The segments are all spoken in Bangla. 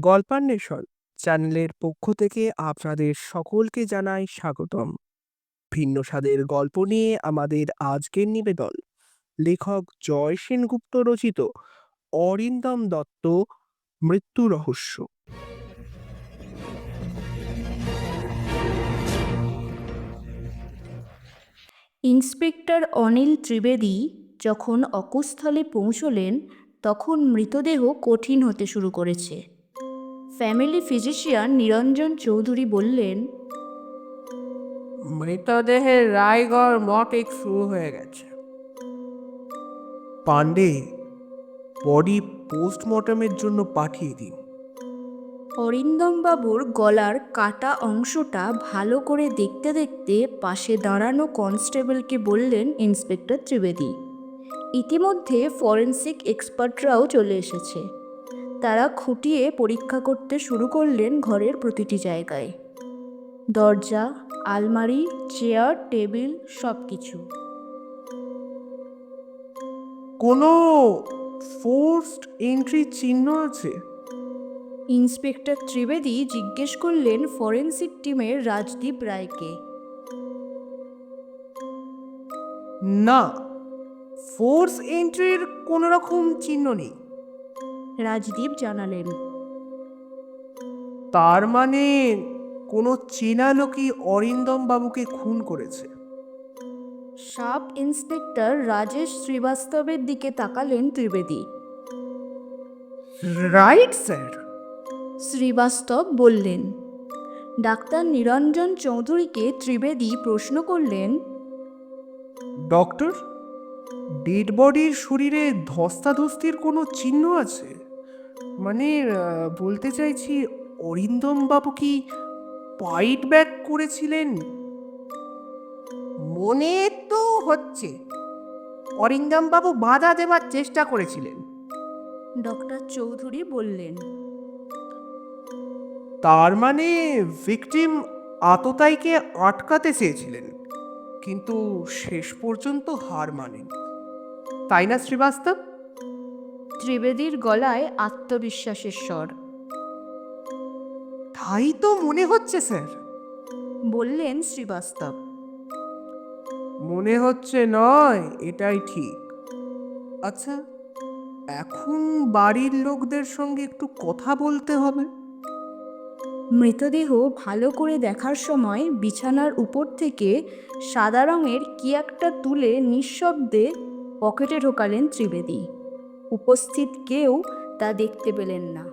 গল্পান্বেষণ চ্যানেলের পক্ষ থেকে আপনাদের সকলকে জানাই স্বাগতম। ভিন্ন স্বাদের গল্প নিয়ে আমাদের আজকের নিবেদন। লেখক জয় সেনগুপ্ত রচিত অরিন্দম দত্ত, মৃত্যু রহস্য। ইন্সপেক্টর অনিল ত্রিবেদী যখন অকুস্থলে পৌঁছলেন, তখন মৃতদেহ কঠিন হতে শুরু করেছে। ফ্যামিলি ফিজিশিয়ান নিরঞ্জন চৌধুরী বললেন মৃতদেহের রায়গড় মটেক শুরু হয়ে গেছে। পান্ডে বডি পোস্টমর্টমের জন্য পাঠিয়ে দিন। অরিন্দমবাবুর গলার কাটা অংশটা ভালো করে দেখতে দেখতে পাশে দাঁড়ানো কনস্টেবলকে বললেন ইন্সপেক্টর ত্রিবেদী। ইতিমধ্যে ফরেন্সিক এক্সপার্টরাও চলে এসেছে। তারা খুঁটিয়ে পরীক্ষা করতে শুরু করলেন ঘরের প্রতিটি জায়গায়। দরজা আলমারি চেয়ার টেবিল সব কিছু কোনো ফোর্সড এন্ট্রি চিহ্ন আছে? ইন্সপেক্টর ত্রিবেদী জিজ্ঞেস করলেন ফরেন্সিক টিমের রাজদীপ রায়কে। না ফোর্স এন্ট্রির কোনো রকম চিহ্ন নেই। রাজদীপ জানালেন। তার মানে কোনো চেনা লোকই অরিন্দম বাবুকে খুন করেছে। সাব ইন্সপেক্টর রাজেশ শ্রীবাস্তবের দিকে তাকালেন ত্রিবেদী। Right sir. শ্রীবাস্তব বললেন ডাক্তার নিরঞ্জন চৌধুরীকে ত্রিবেদী প্রশ্ন করলেন ডক্টর ডেড বডির শরীরে ধস্তাধস্তির কোনো চিহ্ন আছে? মানে বলতে চাইছি অরিন্দম বাবু কি পাইট ব্যাক করেছিলেন? মনে তো হচ্ছে। অরিন্দম বাবু বাধা দেওয়ার চেষ্টা করেছিলেন। ডক্টর চৌধুরী বললেন। তার মানে ভিকটিম আততাইকে আটকাতে চেয়েছিলেন কিন্তু শেষ পর্যন্ত হার মানেন। তাই না শ্রীবাস্তব? ত্রিবেদীর গলায় আত্মবিশ্বাসের স্বর। তাই তো মনে হচ্ছে স্যার। বললেন শ্রীবাস্তব। মনে হচ্ছে নয় এটাই ঠিক। আচ্ছা এখন বাড়ির লোকদের সঙ্গে একটু কথা বলতে হবে। মৃতদেহ ভালো করে দেখার সময় বিছানার উপর থেকে সাদা রঙের কি একটা তুলে নিঃশব্দে পকেটে ঢোকালেন ত্রিবেদী। উপস্থিত কেউ তা দেখতে পেলেন না।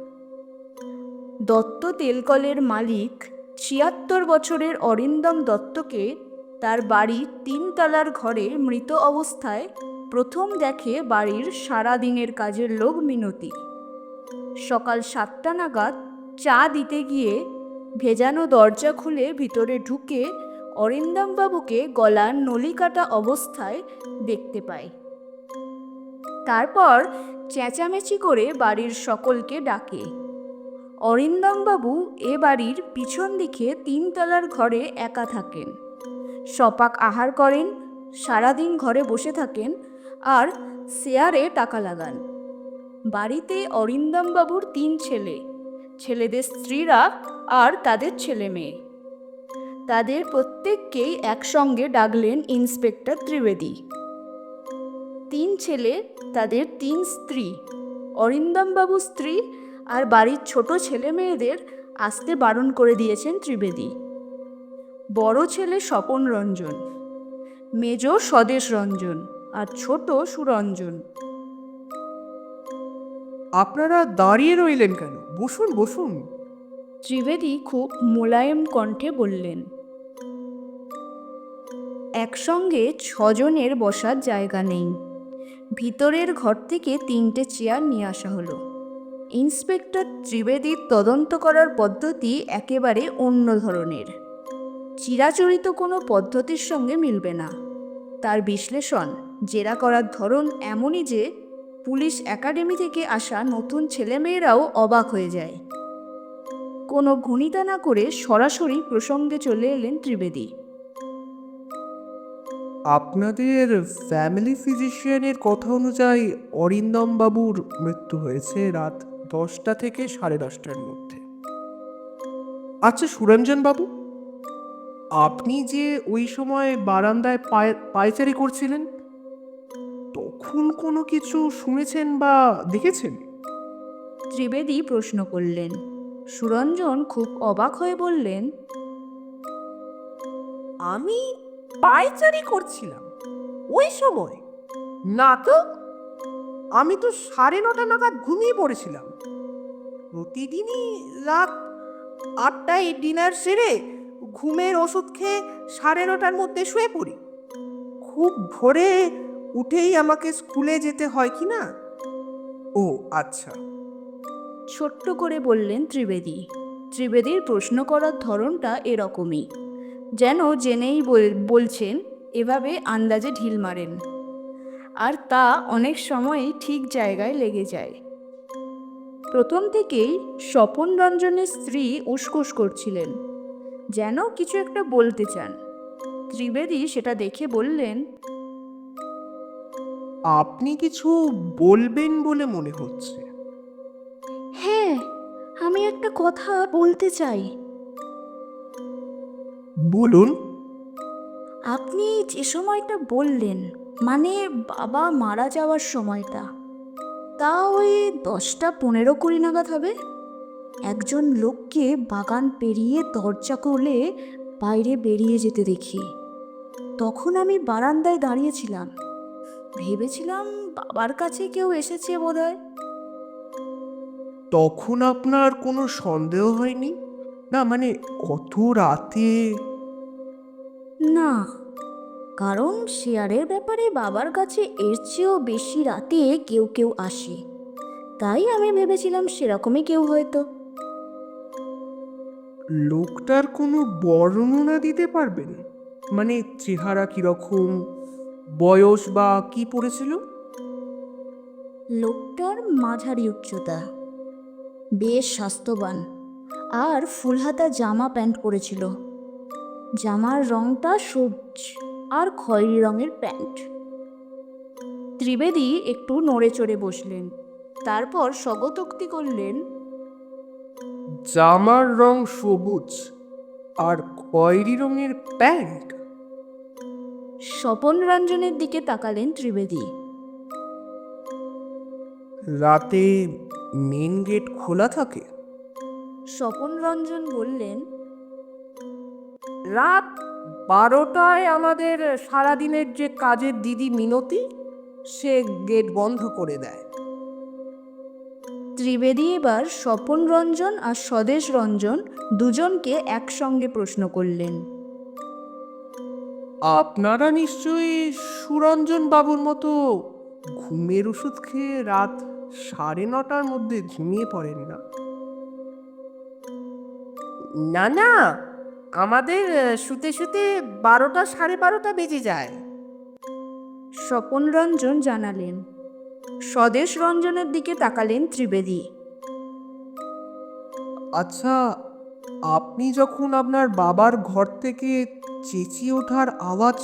দত্ত তেলকলের মালিক ছিয়াত্তর বছরের অরিন্দম দত্তকে তার বাড়ির তিনতলার ঘরে মৃত অবস্থায় প্রথম দেখে বাড়ির সারা দিনের কাজের লোক মিনতি। সকাল সাতটা নাগাদ চা দিতে গিয়ে ভেজানো দরজা খুলে ভিতরে ঢুকে অরিন্দমবাবুকে গলার নলিকাটা অবস্থায় দেখতে পায়। তারপর চেঁচামেচি করে বাড়ির সকলকে ডাকে। অরিন্দমবাবু এ বাড়ির পিছন দিকে তিনতলার ঘরে একা থাকেন। সপাক আহার করেন, সারাদিন ঘরে বসে থাকেন আর শেয়ারে টাকা লাগান। বাড়িতে অরিন্দমবাবুর তিন ছেলে, ছেলেদের স্ত্রীরা আর তাদের ছেলে মেয়ে। তাদের প্রত্যেককেই একসঙ্গে ডাকলেন ইন্সপেক্টর ত্রিবেদী। তিন ছেলে তাদের তিন স্ত্রী। অরিন্দমবাবু স্ত্রী আর বাড়ির ছোট ছেলে মেয়েদের আসতে বারণ করে দিয়েছেন ত্রিবেদী। বড় ছেলে স্বপন রঞ্জন মেজ স্বদেশ রঞ্জন আর ছোট সুরঞ্জন। আপনারা দাঁড়িয়ে রইলেন কেন? বসুন বসুন। ত্রিবেদী খুব মোলায়েম কণ্ঠে বললেন একসঙ্গে ছজনের বসার জায়গা নেই। ভিতরের ঘর থেকে তিনটে চেয়ার নিয়ে আসা হলো। ইন্সপেক্টর ত্রিবেদীর তদন্ত করার পদ্ধতি একেবারে অন্য ধরনের। চিরাচরিত কোনো পদ্ধতির সঙ্গে মিলবে না। তার বিশ্লেষণ, জেরা করার ধরন এমনই যে, পুলিশ একাডেমি থেকে আসা নতুন ছেলেমেয়েরাও অবাক হয়ে যায়। কোনো ভনিতা না করে সরাসরি প্রসঙ্গে চলে এলেন ত্রিবেদী। আপনাদের ফ্যামিলি ফিজিশিয়ানের কথা অনুযায়ী অরিন্দম বাবুর মৃত্যু হয়েছে রাত দশটা থেকে সাড়ে দশটার মধ্যে। আচ্ছা সুরঞ্জন বাবু, আপনি যে ওই সময় বারান্দায় পায়- পায়চারি করছিলেন, তখন কোনো কিছু শুনেছেন বা দেখেছেন? ত্রিবেদী প্রশ্ন করলেন। সুরঞ্জন খুব অবাক হয়ে বললেন, আমি পায়চারি করছিলাম। ওই সময়, না তো, আমি তো সাড়ে নটা নাগাদ ঘুমিয়ে পড়েছিলাম। প্রতিদিনই রাত আটটায় ডিনার সেরে ঘুমের ওষুধ খেয়ে সাড়ে নটার মধ্যে শুয়ে পড়ি। খুব ভোরে উঠেই আমাকে স্কুলে যেতে হয় কি না? ও আচ্ছা। ছোট্ট করে বললেন ত্রিবেদী। ত্রিবেদীর প্রশ্ন করার ধরনটা এরকমই। যেন জেনেই বল- বলছেন এভাবে আন্দাজে ঢিল মারেন। আর তা অনেক সময়ই ঠিক জায়গায় লেগে যায়। প্রথম থেকেই স্বপন রঞ্জনের স্ত্রী উসকুস করছিলেন যেন কিছু একটা বলতে চান। ত্রিবেদী সেটা দেখে বললেন আপনি কিছু বলবেন বলে মনে হচ্ছে। হ্যাঁ আমি একটা কথা বলতে চাই। বলুন। আপনি যে সময়টা বললেন মানে বাবা মারা যাওয়ার সময়টা তা ওই দশটা পনেরো কুড়ি নাগাদ হবে? একজন লোককে বাগান পেরিয়ে দরজা খুলে বাইরে বেরিয়ে যেতে দেখি। তখন আমি বারান্দায় দাঁড়িয়েছিলাম। ভেবেছিলাম বাবার কাছে কেউ এসেছে বোধহয়। তখন আপনার কোনো সন্দেহ হয়নি? না মানে কত রাতে? না কারণ শেয়ারের ব্যাপারে বাবার কাছে এর চেয়েও বেশি রাতে কেউ কেউ আসে। তাই আমি ভেবেছিলাম সেরকমই কেউ হয়তো। লোকটার কোনো বর্ণনা দিতে পারবেন? মানে চেহারা কীরকম? বয়স বা কি পড়েছিল? লোকটার মাঝারি উচ্চতা। বেশ স্বাস্থ্যবান। আর ফুলহাতা জামা প্যান্ট পরেছিল। জামার রংটা সবুজ আর খয়েরি রঙের প্যান্ট। ত্রিবেদী একটু নড়ে চড়ে বসলেন। তারপর স্বগতোক্তি করলেন জামার রং সবুজ আর খয়েরি রঙের প্যান্ট? স্বপন রঞ্জনের দিকে তাকালেন ত্রিবেদী। রাতে মেন গেট খোলা থাকে? স্বপন রঞ্জন বললেন রাত বারোটায় আমাদের সারাদিনের যে কাজের দিদি মিনতি সে গেট বন্ধ করে দেয়। ত্রিবেদী এবার স্বপন রঞ্জন আর স্বদেশ রঞ্জন দুজনকে একসঙ্গে প্রশ্ন করলেন। আপনারা নিশ্চয়ই সুরঞ্জন বাবুর মতো ঘুমের ওষুধ খেয়ে রাত সাড়ে নটার মধ্যে ঘুমিয়ে পড়েন না? না না আমাদের শুতে শুতে বারোটা সাড়ে বারোটা বেজে যায়। স্বপন রঞ্জন জানালেন। স্বদেশ রঞ্জনের দিকে তাকালেন ত্রিবেদী। আচ্ছা আপনি যখন আপনার বাবার ঘর থেকে চেঁচিয়ে ওঠার আওয়াজ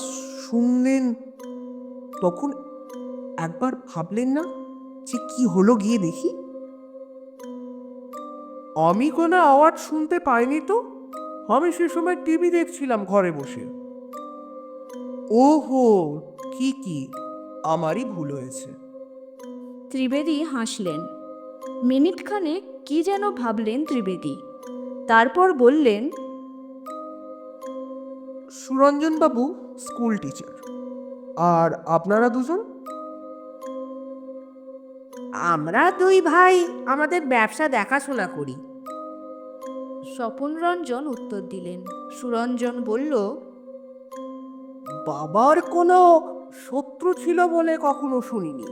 শুনলেন তখন একবার ভাবলেন না যে কি হলো গিয়ে দেখি? আমি কোনো আওয়াজ শুনতে পাইনি তো? আমি সে সময় টিভি দেখছিলাম ঘরে বসে। ওহো ঠিকই আমারই ভুল হয়েছে। ত্রিবেদী হাসলেন। মিনিটখানে কি যেন ভাবলেন ত্রিবেদী। তারপর বললেন সুরঞ্জন বাবু স্কুল টিচার। আর আপনারা দুজন? আমরা দুই ভাই আমাদের ব্যবসা দেখাশোনা করি। স্বপন রঞ্জন উত্তর দিলেন। সুরঞ্জন বলল বাবার কোনো শত্রু ছিল বলে কখনো শুনিনি।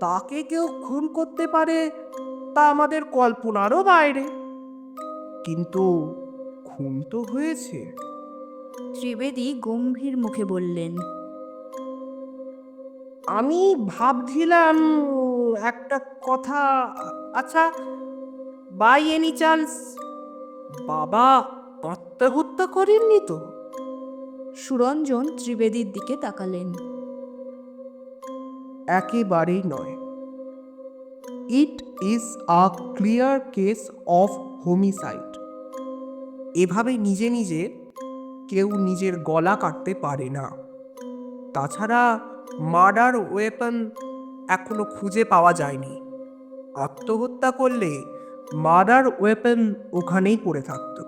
তাকে কেউ খুন করতে পারে তা আমাদের কল্পনারও বাইরে। কিন্তু খুন তো হয়েছে। ত্রিবেদী গম্ভীর মুখে বললেন আমি ভাবছিলাম একটা কথা আচ্ছা বাই এনি চান্স বাবা আত্মহত্যা করেননি তো? সুরঞ্জন ত্রিবেদীর দিকে তাকালেন। একেবারেই নয়। It is a clear case of homicide এভাবে নিজে নিজে কেউ নিজের গলা কাটতে পারে না। তাছাড়া মার্ডার ওয়েপন এখনও খুঁজে পাওয়া যায়নি। আত্মহত্যা করলে মার্ডার ওয়েপেন ওখানেই পড়ে থাকতো।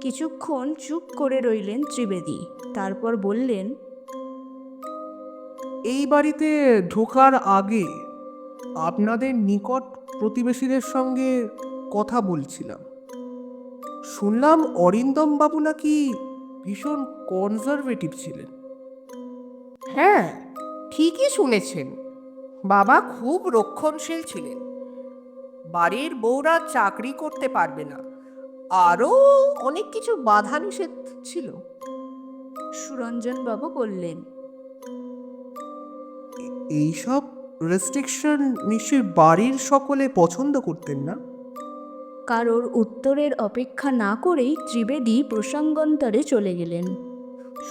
কিছুক্ষণ চুপ করে রইলেন ত্রিবেদী তারপর বললেন এই বাড়িতে ঢোকার আগে আপনাদের নিকট প্রতিবেশীদের সঙ্গে কথা বলছিলাম। শুনলাম অরিন্দম বাবু নাকি ভীষণ কনজারভেটিভ ছিলেন। হ্যাঁ ঠিকই শুনেছেন। বাবা খুব রক্ষণশীল ছিলেন। বাড়ির বউরা চাকরি করতে পারবে না। আরও অনেক কিছু বাধা নিষেধ ছিল। সুরঞ্জনবাবু বললেন এইসব রেস্ট্রিকশন নিশ্চয়ই বাড়ির সকলে পছন্দ করতেন না? কারোর উত্তরের অপেক্ষা না করেই ত্রিবেদী প্রসঙ্গান্তরে চলে গেলেন।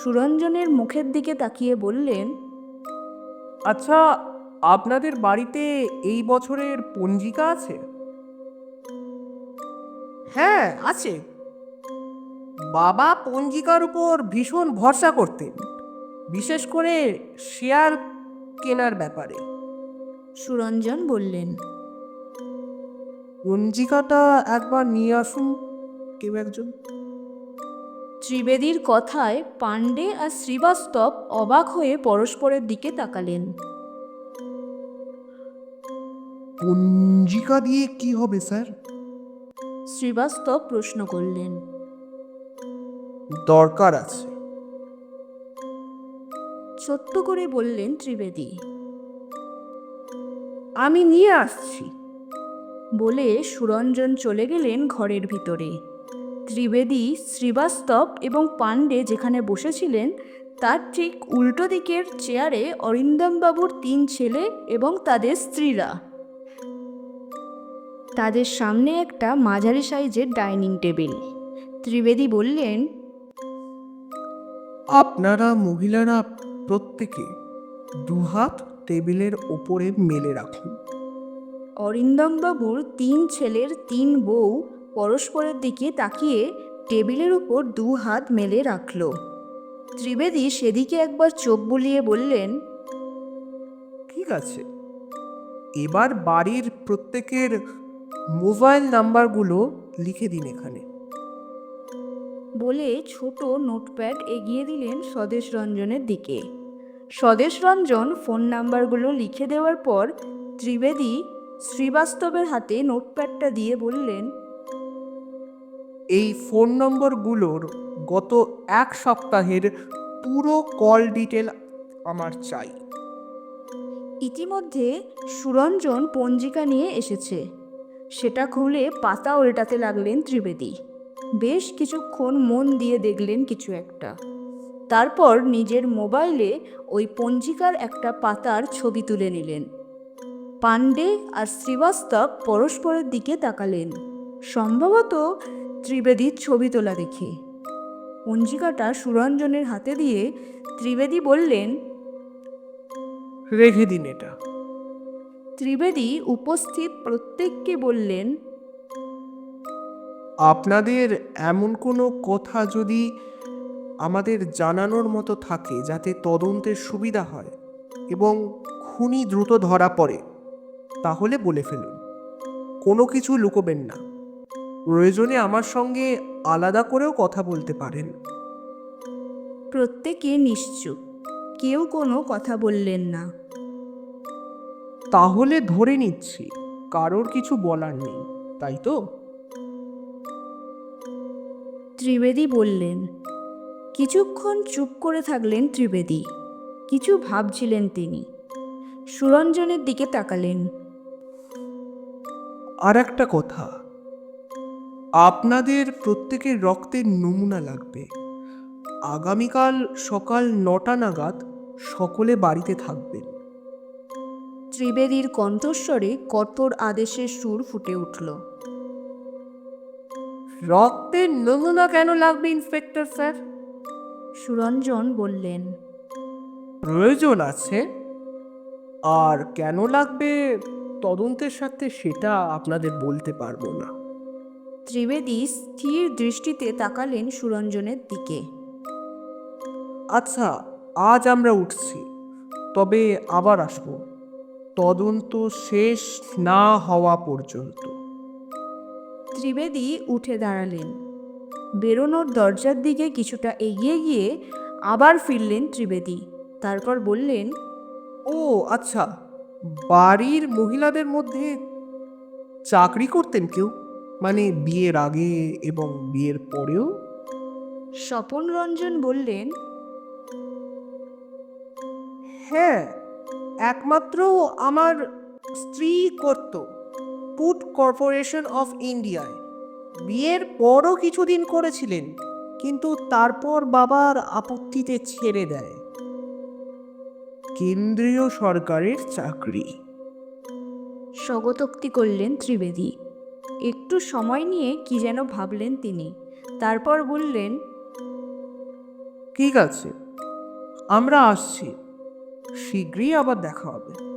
সুরঞ্জনের মুখের দিকে তাকিয়ে বললেন আচ্ছা আপনাদের বাড়িতে এই বছরের পঞ্জিকা আছে? হ্যাঁ আছে। বাবা পঞ্জিকার উপর ভীষণ ভরসা করতেন বিশেষ করে শেয়ার কেনার ব্যাপারে। সুরঞ্জন বললেন পঞ্জিকাটা একবার নিয়ে আসুন কেউ একজন। ত্রিবেদীর কথায় পাণ্ডে আর শ্রীবাস্তব অবাক হয়ে পরস্পরের দিকে তাকালেন। পঞ্জিকা দিয়ে কি হবে স্যার? শ্রীবাস্তব প্রশ্ন করলেন। দরকার আছে। ছোট্ট করে বললেন ত্রিবেদী। আমি নিয়ে আসছি। বলে সুরঞ্জন চলে গেলেন ঘরের ভিতরে। ত্রিবেদী শ্রীবাস্তব এবং পাণ্ডে যেখানে বসেছিলেন তার ঠিক উল্টো দিকের চেয়ারে অরিন্দমবাবুর তিন ছেলে এবং তাদের স্ত্রীরা। তাদের সামনে একটা মাঝারি সাইজের ডাইনিং টেবিল। ত্রিবেদী বললেন আপনারা মহিলারা প্রত্যেকে দুহাত টেবিলের ওপরে মেলে রাখুন। অরিন্দমবাবুর তিন ছেলের তিন বউ পরস্পরের দিকে তাকিয়ে টেবিলের উপর দু হাত মেলে রাখল। ত্রিবেদী সেদিকে একবার চোখ বুলিয়ে বললেন ঠিক আছে। এবার বাড়ির প্রত্যেকের মোবাইল নাম্বারগুলো লিখে দিন এখানে। বলে ছোট নোটপ্যাড এগিয়ে দিলেন স্বদেশ রঞ্জনের দিকে। স্বদেশ রঞ্জন ফোন নাম্বারগুলো লিখে দেওয়ার পর ত্রিবেদী শ্রীবাস্তবের হাতে নোটপ্যাডটা দিয়ে বললেন এই ফোন নম্বরগুলোর গত এক সপ্তাহের পুরো কল ডিটেল আমার চাই। ইতিমধ্যে সুরঞ্জন পঞ্জিকা নিয়ে এসেছে। সেটা খুলে পাতা উল্টাতে লাগলেন ত্রিবেদী। বেশ কিছুক্ষণ মন দিয়ে দেখলেন কিছু একটা। তারপর নিজের মোবাইলে ওই পঞ্জিকার একটা পাতার ছবি তুলে নিলেন। পাণ্ডে আর শ্রীবাস্তব পরস্পরের দিকে তাকালেন। সম্ভবত ত্রিবেদীর ছবি তোলা দেখে। পঞ্জিকাটা সুরঞ্জনের হাতে দিয়ে ত্রিবেদী বললেন, রেখে দিন এটা। ত্রিবেদী উপস্থিত প্রত্যেককে বললেন আপনাদের এমন কোনো কথা যদি আমাদের জানানোর মতো থাকে যাতে তদন্তের সুবিধা হয় এবং খুনি দ্রুত ধরা পড়ে তাহলে বলে ফেলুন। কোনো কিছু লুকোবেন না। প্রয়োজনে আমার সঙ্গে আলাদা করেও কথা বলতে পারেন। প্রত্যেকে নিশ্চুপ। কেউ কোনো কথা বললেন না। তাহলে ধরে নিচ্ছি কারোর কিছু বলার নেই তাই তো? ত্রিবেদী বললেন কিছুক্ষণ চুপ করে থাকলেন ত্রিবেদী কিছু ভাবছিলেন তিনি। সুরঞ্জনের দিকে তাকালেন। আর একটা কথা আপনাদের প্রত্যেকের রক্তের নমুনা লাগবে। আগামীকাল সকাল নটা নাগাদ সকলে বাড়িতে থাকবেন। ত্রিবেদীর কণ্ঠস্বরে কঠোর আদেশের সুর ফুটে উঠল। রক্তের নমুনা কেন লাগবে ইন্সপেক্টর স্যার? সুরঞ্জন বললেন প্রয়োজন আছে। আর কেন লাগবে তদন্তের সাথে সেটা আপনাদের বলতে পারব না। ত্রিবেদী স্থির দৃষ্টিতে তাকালেন সুরঞ্জনের দিকে। আচ্ছা আজ আমরা উঠছি তবে আবার আসব। তদন্ত শেষ না হওয়া পর্যন্ত। ত্রিবেদী উঠে দাঁড়ালেন। বেরোনোর দরজার দিকে কিছুটা এগিয়ে গিয়ে আবার ফিরলেন ত্রিবেদী। তারপর বললেন ও আচ্ছা বাড়ির মহিলাদের মধ্যে চাকরি করতেন কেউ? মানে বিয়ের আগে এবং বিয়ের পরেও? স্বপন রঞ্জন বললেন হ্যাঁ একমাত্র আমার স্ত্রী করত পুট কর্পোরেশন অফ ইন্ডিয়ায়। বিয়ের পরও কিছুদিন করেছিলেন কিন্তু তারপর বাবার আপত্তিতে ছেড়ে দেয়। কেন্দ্রীয় সরকারের চাকরি। স্বগতোক্তি করলেন ত্রিবেদী। একটু সময় নিয়ে কি যেন ভাবলেন তিনি। তারপর বললেন ঠিক আছে আমরা আসছি। শীঘ্রই আবার দেখা হবে।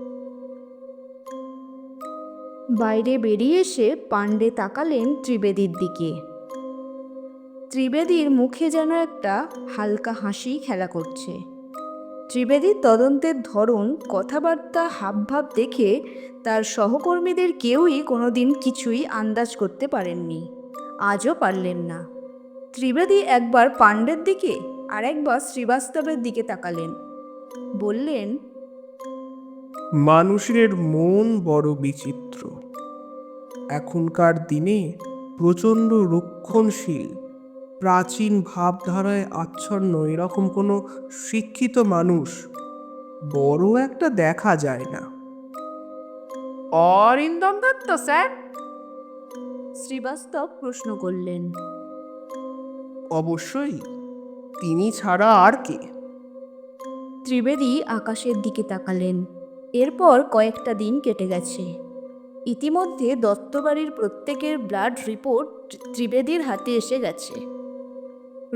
বাইরে বেরিয়ে এসে পাণ্ডে তাকালেন ত্রিবেদীর দিকে। ত্রিবেদীর মুখে যেন একটা হালকা হাসি খেলা করছে। ত্রিবেদীর তদন্তের ধরন, কথাবার্তা, হাবভাব দেখে তার সহকর্মীদের কেউই কোনোদিন কিছুই আন্দাজ করতে পারেননি। আজও পারলেন না। ত্রিবেদী একবার পাণ্ডের দিকে আর একবার শ্রীবাস্তবের দিকে তাকালেন। বললেন মানুষের মন বড় বিচিত্র। এখনকার দিনে প্রচণ্ড রক্ষণশীল প্রাচীন ভাবধারায় আচ্ছন্ন এরকম কোনো শিক্ষিত মানুষ বড় একটা দেখা যায় না। অরিন্দম দত্ত স্যার। শ্রীবাস্তব প্রশ্ন করলেন অবশ্যই তিনি ছাড়া আর কে? ত্রিবেদী আকাশের দিকে তাকালেন। এরপর কয়েকটা দিন কেটে গেছে। ইতিমধ্যে দত্তবাড়ির প্রত্যেকের ব্লাড রিপোর্ট ত্রিবেদীর হাতে এসে গেছে।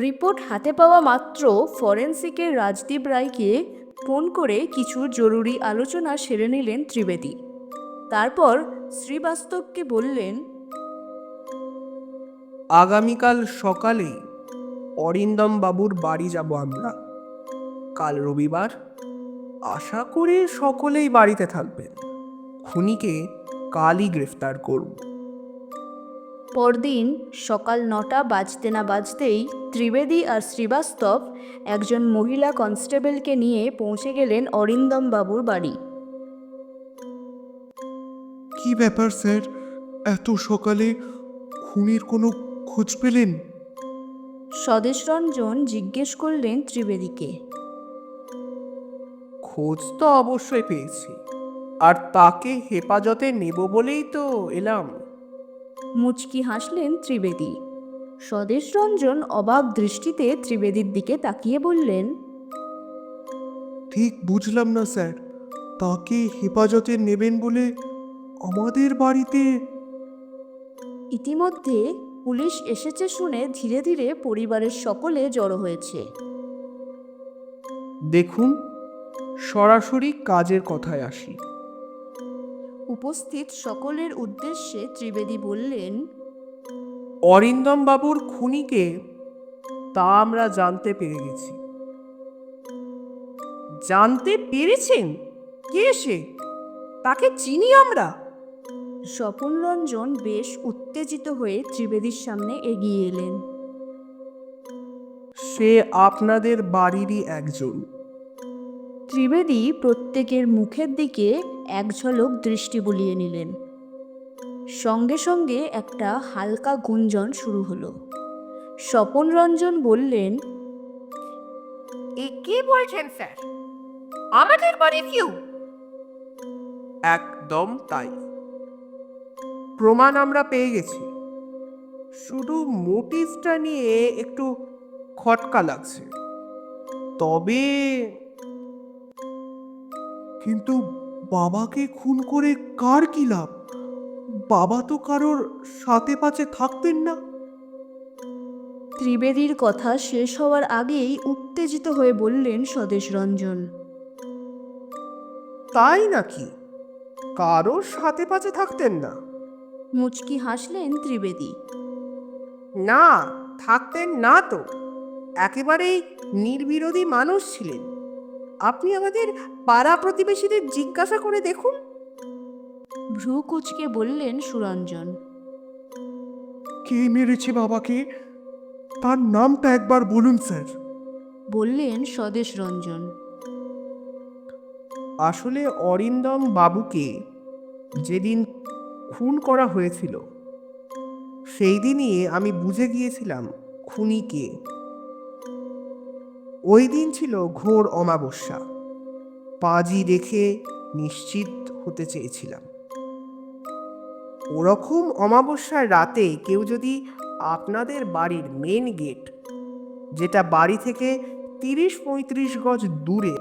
রিপোর্ট হাতে পাওয়া মাত্র ফরেন্সিকের রাজদীপ রায়কে ফোন করে কিছু জরুরি আলোচনা সেরে নিলেন ত্রিবেদী। তারপর শ্রীবাস্তবকে বললেন, আগামীকাল সকালে অরিন্দম বাবুর বাড়ি যাব আমরা। কাল রবিবার আশা করি সকলেই বাড়িতে থাকবেন। খুনিকে কালই গ্রেফতার করব। পরদিন সকাল নটা বাজতে না বাজতেই ত্রিবেদী আর শ্রীবাস্তব একজন মহিলা কনস্টেবলকে নিয়ে পৌঁছে গেলেন অরিন্দম বাবুর বাড়ি। কি ব্যাপার স্যার? এত সকালে খুনির কোনো খোঁজ পেলেন? স্বদেশরঞ্জন জিজ্ঞেস করলেন ত্রিবেদীকে। খোঁজ তো অবশ্যই পেয়েছি। আর তাকে হেফাজতে নেব বলেই তো এলাম। মুচকি হাসলেন ত্রিবেদী। স্বদেশরঞ্জন অবাক দৃষ্টিতে ত্রিবেদীর দিকে তাকিয়ে বললেন ঠিক বুঝলাম না স্যার তাকে হেফাজতে নেবেন বলে আমাদের বাড়িতে ইতিমধ্যে পুলিশ এসেছে শুনে ধীরে ধীরে পরিবারের সকলে জড়ো হয়েছে। দেখুন সরাসরি কাজের কথায় আসি। উপস্থিত সকলের উদ্দেশ্যে ত্রিবেদী বললেন অরিন্দম বাবুর খুনিকে তা আমরা জানতে পেরে গেছি। জানতে পেরেছেন? কে সে? তাকে চিনি আমরা? স্বপন রঞ্জন বেশ উত্তেজিত হয়ে ত্রিবেদীর সামনে এগিয়ে এলেন। সে আপনাদের বাড়িরই একজন। ত্রিবেদী প্রত্যেকের মুখের দিকে এক ঝলক দৃষ্টি বুলিয়ে নিলেন। সঙ্গে সঙ্গে একটা হালকা গুঞ্জন শুরু হলো। স্বপন রঞ্জন বললেন এ কি বলছেন স্যার? আমাদের বাড়ির কেউ? একদম তাই। প্রমাণ আমরা পেয়ে গেছি। শুধু মোটিভটা নিয়ে একটু খটকা লাগছে। তবে কিন্তু বাবাকে খুন করে কার কি লাভ? বাবা তো কারোর সাথে পাচে থাকতেন না। ত্রিবেদীর কথা শেষ হওয়ার আগেই উত্তেজিত হয়ে বললেন স্বদেশ রঞ্জন। তাই নাকি? কারও সাথে পাচে থাকতেন না। মুচকি হাসলেন ত্রিবেদী। না থাকতেন না তো। একেবারেই নির্বিরোধী মানুষ ছিলেন। আপনি আমাদের পাড়া প্রতিবেশীদের জিজ্ঞাসা করে দেখুন। ভ্রু কুচকে বললেন সুরঞ্জন। কে মেরেছে বাবাকে? তার নামটা একবার বলুন স্যার। বললেন স্বদেশ রঞ্জন। আসলে অরিন্দম বাবুকে যেদিন খুন করা হয়েছিল সেই দিনই আমি বুঝে গিয়েছিলাম খুনি কে ওই দিন ছিল ঘোর অমাবস্যা। পাজি দেখে নিশ্চিত হতে চেয়েছিলাম। ওরকম অমাবস্যার রাতে কেউ যদি আপনাদের বাড়ির মেন গেট যেটা বাড়ি থেকে তিরিশ পঁয়ত্রিশ গজ দূরে,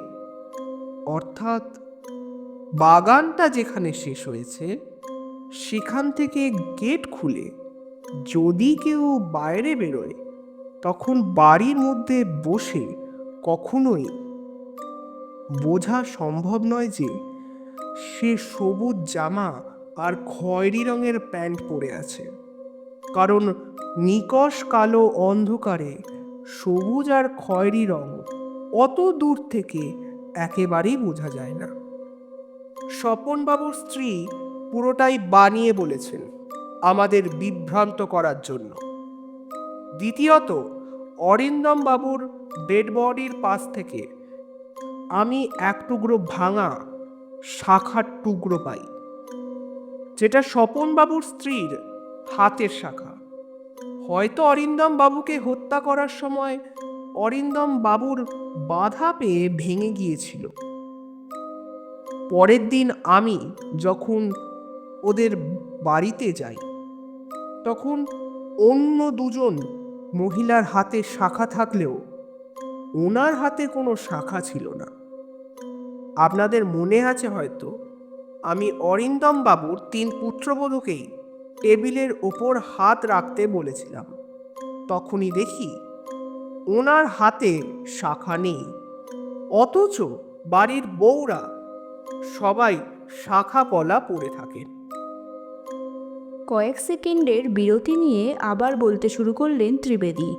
অর্থাৎ বাগানটা যেখানে শেষ হয়েছে, সেখান থেকে গেট খুলে যদি কেউ বাইরে বেরোয়, তখন বাড়ির মধ্যে বসে কখনোই বোঝা সম্ভব নয় যে সে সবুজ জামা আর খয়েরি রঙের প্যান্ট পরে আছে। কারণ নিকষ কালো অন্ধকারে সবুজ আর খয়েরি রং অত দূর থেকে একেবারেই বোঝা যায় না। স্বপনবাবুর স্ত্রী পুরোটাই বানিয়ে বলেছেন আমাদের বিভ্রান্ত করার জন্য। দ্বিতীয়ত অরিন্দম বাবুর ডেড বডির পাশ থেকে আমি এক টুকরো ভাঙা শাখার টুকরো পাই, যেটা স্বপনবাবুর স্ত্রীর হাতের শাখা। হয়তো অরিন্দম বাবুকে হত্যা করার সময় অরিন্দম বাবুর বাধা পেয়ে ভেঙে গিয়েছিল। পরের দিন আমি যখন ওদের বাড়িতে যাই, তখন অন্য দুজন মহিলার হাতে শাখা থাকলেও ওনার হাতে কোনো শাখা ছিল না। আপনাদের মনে আছে হয়তো, আমি অরিন্দম বাবুর তিন পুত্রবধূকেই টেবিলের ওপর হাত রাখতে বলেছিলাম। তখনই দেখি ওনার হাতে শাখা নেই। অথচ বাড়ির বউরা সবাই শাখা পলা পড়ে থাকেন। কয়েক সেকেন্ডের বিরতি নিয়ে আবার বলতে শুরু করলেন ত্রিবেদী।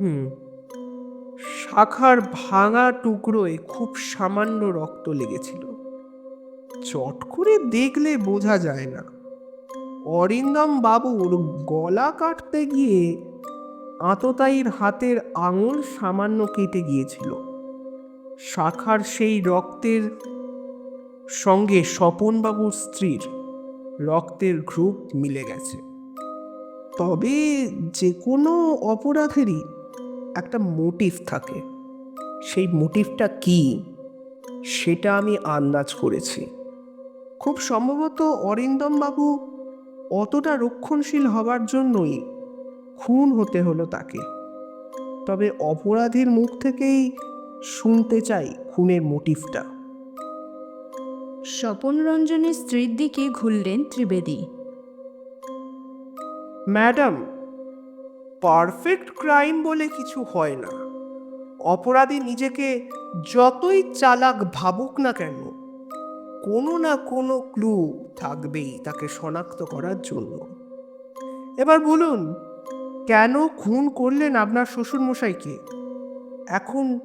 হুম, শাখার ভাঙা টুকরোয় খুব সামান্য রক্ত লেগেছিল। চট করে দেখলে বোঝা যায় না। অরিন্দম বাবুর গলা কাটতে গিয়ে আততায়ীর হাতের আঙুল সামান্য কেটে গিয়েছিল। শাখার সেই রক্তের সঙ্গে স্বপনবাবুর স্ত্রীর রক্তের গ্রুপ মিলে গেছে। তবে যে কোনো অপরাধেরই একটা মোটিভ থাকে। সেই মোটিভটা কি? সেটা আমি আন্দাজ করেছি। খুব সম্ভবত অরিন্দম বাবু অতটা রক্ষণশীল হবার জন্যই খুন হতে হলো তাকে। তবে অপরাধীর মুখ থেকেই শুনতে চাই খুনের মোটিভটা। স্বপন রঞ্জনের স্ত্রীর দিকে ঘুরলেন ত্রিবেদী। ম্যাডাম, পারফেক্ট ক্রাইম বলে কিছু হয় না। অপরাধী নিজেকে যতই চালাক ভাবুক না কেন, কোনো না কোনো ক্লু থাকবেই তাকে শনাক্ত করার জন্য। এবার বলুন, কেন খুন করলেন আপনার শ্বশুরমশাইকে? এখন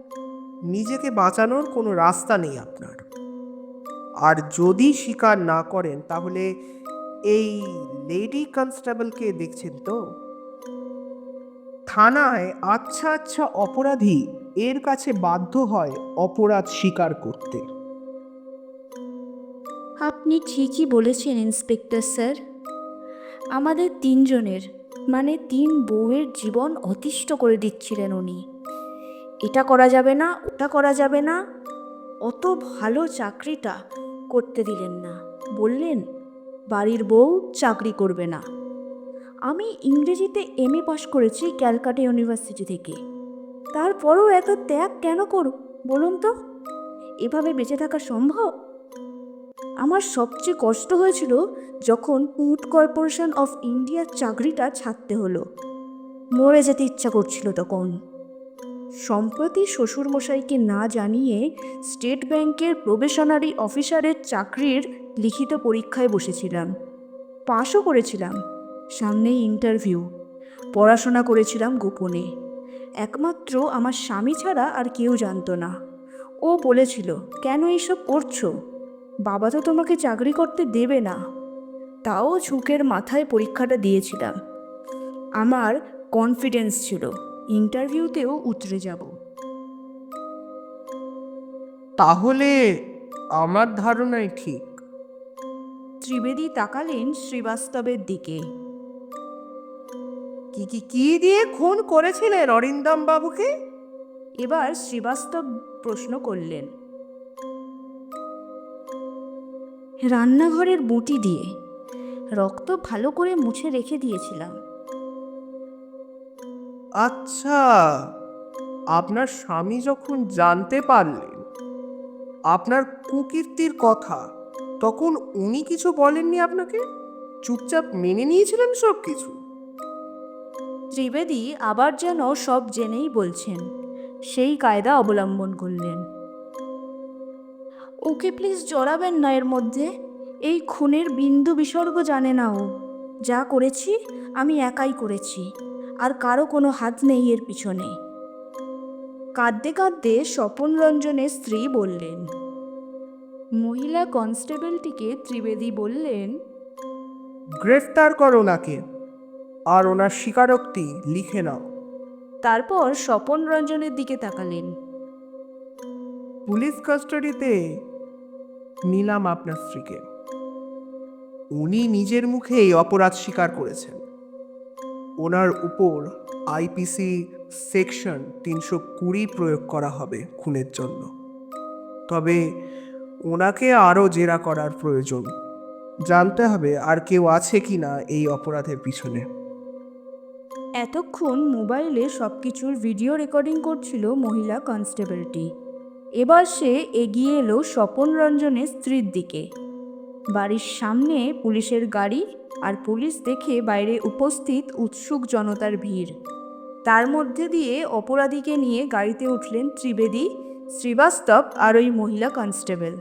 নিজেকে বাঁচানোর কোনো রাস্তা নেই আপনার। আর যদি স্বীকার না করেন, তাহলে এই লেডি কনস্টেবলকে দেখছেন তো? থানায় আচ্ছা আচ্ছা অপরাধী, এর কাছে বাধ্য হয় অপরাধ স্বীকার করতে। আপনি ঠিকই বলেছেন, ইন্সপেক্টর স্যার। আমাদের তিনজনের মানে তিন বউয়ের জীবন অতিষ্ঠ করে দিচ্ছিলেন উনি। এটা করা যাবে না, ওটা করা যাবে না, অত ভালো চাকরিটা করতে দিলেন না। বললেন, বাড়ির বউ চাকরি করবে না। আমি ইংরেজিতে এম এ পাশ করেছি ক্যালকাটা ইউনিভার্সিটি থেকে। তারপরও এত ত্যাগ কেন করো বলুন তো? এভাবে বেঁচে থাকা সম্ভব? আমার সবচেয়ে কষ্ট হয়েছিল যখন ফুড কর্পোরেশন অফ ইন্ডিয়ার চাকরিটা ছাড়তে হলো। মরে যেতে ইচ্ছা করছিল তখন। সম্প্রতি শ্বশুরমশাইকে না জানিয়ে স্টেট ব্যাংকের প্রবেশনারি অফিসারের চাকরির লিখিত পরীক্ষায় বসেছিলাম। পাশও করেছিলাম। সামনেই ইন্টারভিউ। পড়াশোনা করেছিলাম গোপনে। একমাত্র আমার স্বামী ছাড়া আর কেউ জানতো না। ও বলেছিল, কেন এইসব করছ? বাবা তো তোমাকে চাকরি করতে দেবে না। তাও ঝুঁকের মাথায় পরীক্ষাটা দিয়েছিলাম। আমার কনফিডেন্স ছিল। ইন্টারভিউতেও উতরে যাব। তাহলে আমার ধারণাই ঠিক। ত্রিবেদী তাকালেন শ্রীবাস্তবের দিকে। কি কি কি দিয়ে খুন করেছিলেন অরিন্দম বাবুকে? এবার শ্রীবাস্তব প্রশ্ন করলেন। রান্নাঘরের বুটি দিয়ে রক্ত ভালো করে মুছে রেখে দিয়েছিলাম। আচ্ছা আপনার স্বামী যখন জানতে পারলেন আপনার কুকীর্তির কথা, তখন উনি কিছু বলেননি আপনাকে? চুপচাপ মেনে নিয়েছিলেন সব কিছু ত্রিবেদী আবার যেন সব জেনেই বলছেন, সেই কায়দা অবলম্বন করলেন। ওকে প্লিজ জড়াবেন না এর মধ্যে, এই খুনের বিন্দু বিসর্গ জানে না ও। যা করেছি, আমি একাই করেছি। আর কারও কোনো হাত নেই এর পিছনে। কাঁদতে কাঁদতে স্বপন রঞ্জনের স্ত্রী বললেন মহিলা কনস্টেবলটিকে ত্রিবেদী বললেন গ্রেফতার করো ওনাকে আর ওনার স্বীকারোক্তি লিখে নাও। তারপর স্বপন রঞ্জনের দিকে তাকালেন। পুলিশ কাস্টাডিতে নিলাম আপনার স্ত্রীকে। উনি নিজের মুখেই অপরাধ স্বীকার করেছেন। ওনার উপর আইপিসি সেকশন তিনশো কুড়ি প্রয়োগ করা হবে খুনের জন্য। তবে ওনাকে আরও জেরা করার প্রয়োজন। জানতে হবে আর কেউ আছে কি না এই অপরাধের পিছনে। এতক্ষণ মোবাইলে সব কিছুর ভিডিও রেকর্ডিং করছিল মহিলা কনস্টেবলটি। এবার সে এগিয়ে এলো স্বপন রঞ্জনের স্ত্রীর দিকে। বাড়ির সামনে পুলিশের গাড়ি আর পুলিশ দেখে বাইরে উপস্থিত উৎসুক জনতার ভিড়। তার মধ্যে দিয়ে অপরাধীকে নিয়ে গাড়িতে উঠলেন ত্রিবেদী, শ্রীবাস্তব আর ওই মহিলা কনস্টেবল।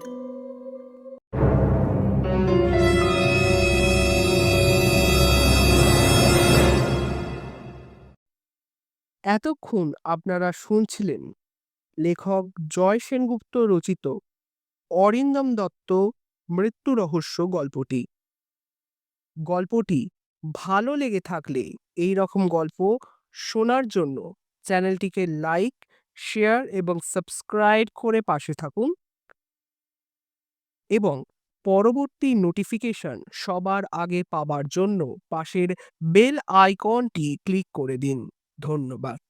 এতক্ষণ আপনারা শুনছিলেন লেখক জয় সেনগুপ্ত রচিত অরিন্দম দত্ত মৃত্যু রহস্য গল্পটি। গল্পটি ভালো লেগে থাকলে এই রকম গল্প শোনার জন্য চ্যানেলটিকে লাইক, শেয়ার এবং সাবস্ক্রাইব করে পাশে থাকুন। এবং পরবর্তী নোটিফিকেশন সবার আগে পাবার জন্য পাশের বেল আইকনটি ক্লিক করে দিন। ধন্যবাদ।